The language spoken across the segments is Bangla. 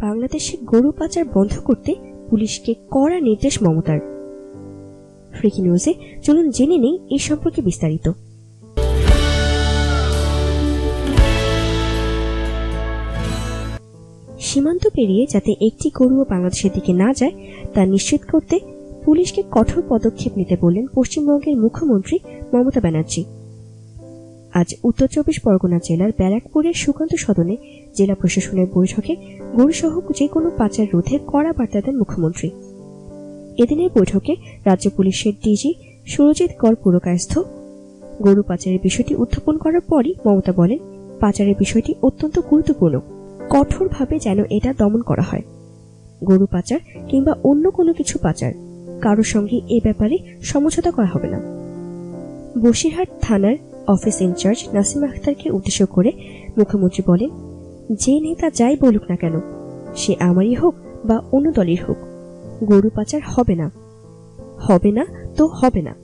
বাংলাদেশে গরু পাচার বন্ধ করতে পুলিশকে কড়া নির্দেশ মমতার। ফ্রিকি নিউজে চলুন জেনে নেই এই সম্পর্কে বিস্তারিত। সীমান্ত পেরিয়ে যাতে একটি গরুও বাংলাদেশের দিকে না যায়, তা নিশ্চিত করতে পুলিশকে কঠোর পদক্ষেপ নিতে বললেন পশ্চিমবঙ্গের মুখ্যমন্ত্রী মমতা ব্যানার্জি। আজ উত্তর চব্বিশ পরগনা জেলার ব্যারাকপুরের সুকান্ত সদনে জেলা প্রশাসনের বৈঠকে গরুসহ যে কোনো পাচার রোধে কড়া বার্তা দেন মুখ্যমন্ত্রী। এদিনের বৈঠকে রাজ্য পুলিশের ডিজি সুরজিৎ কর পুরকায়স্থ। গরু পাচারের বিষয়টি উত্থাপন করার পরই মমতা বলেন, পাচারের বিষয়টি অত্যন্ত গুরুত্বপূর্ণ। কঠোরভাবে যেন এটা দমন করা হয়। গরু পাচার কিংবা অন্য কোনো কিছু পাচার কারোর সঙ্গে এ ব্যাপারে সমঝোতা করা হবে না। বসিরহাট থানার অফিস ইনচার্জ নাসিম আখতারকে উদ্দেশ্য করে মুখ্যমন্ত্রী বলেন, যে নেতা যাই বলুক না কেন, সে আমারই হোক বা অন্য দলের হোক, গরু পাচার হবে না। হবে না তো হবে না।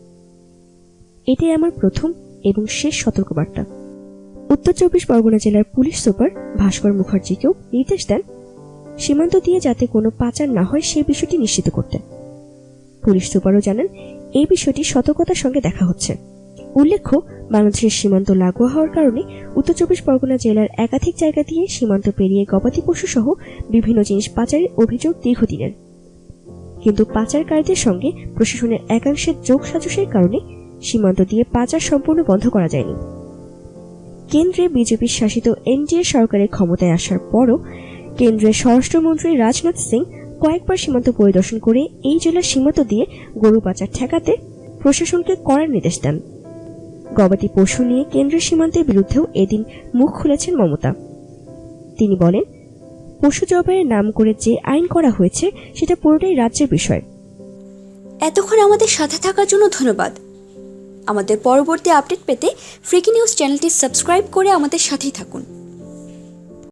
এটাই আমার প্রথম এবং শেষ সতর্কবার্তা। উত্তর চব্বিশ পরগনা জেলার পুলিশ সুপার ভাস্কর মুখার্জিকেও নির্দেশ দেন, সীমান্ত দিয়ে যাতে কোনো পাচার না হয় সেই বিষয়টি নিশ্চিত করতে। পুলিশ সুপারও জানান এই বিষয়টি সতর্কতার সঙ্গে দেখা হচ্ছে। উল্লেখ্য, বাংলাদেশের সীমান্ত লাগোয়া হওয়ার কারণে উত্তর চব্বিশ পরগনা জেলার একাধিক জায়গা দিয়ে সীমান্ত পেরিয়ে গবাদি পশু সহ বিভিন্ন জিনিস পাচারের অভিযোগ দীর্ঘদিনের। কিন্তু পাচারকারীদের সঙ্গে প্রশাসনের একাংশের যোগ সাজসের কারণে সীমান্ত দিয়ে পাচার সম্পূর্ণ বন্ধ করা যায়নি। কেন্দ্রে বিজেপি শাসিত এনডিএ সরকারের ক্ষমতায় আসার পরও কেন্দ্রের স্বরাষ্ট্রমন্ত্রী রাজনাথ সিং কয়েকবার সীমান্ত পরিদর্শন করে এই জেলার সীমান্ত দিয়ে গরু পাচার ঠেকাতে প্রশাসনকে করার নির্দেশ দেন। গবাদি পশু নিয়ে কেন্দ্রীয় সীমান্তের বিরুদ্ধেও এদিন মুখ খুলেছেন মমতা। তিনি বলেন, পশু জবাইয়ের নাম করে যে আইন করা হয়েছে, সেটা পুরোটাই রাজ্যের বিষয়। এতক্ষণ আমাদের সাথে থাকার জন্য ধন্যবাদ। আমাদের পরবর্তী আপডেট পেতে ফ্রিকি নিউজ চ্যানেলটি সাবস্ক্রাইব করে আমাদের সাথেই থাকুন।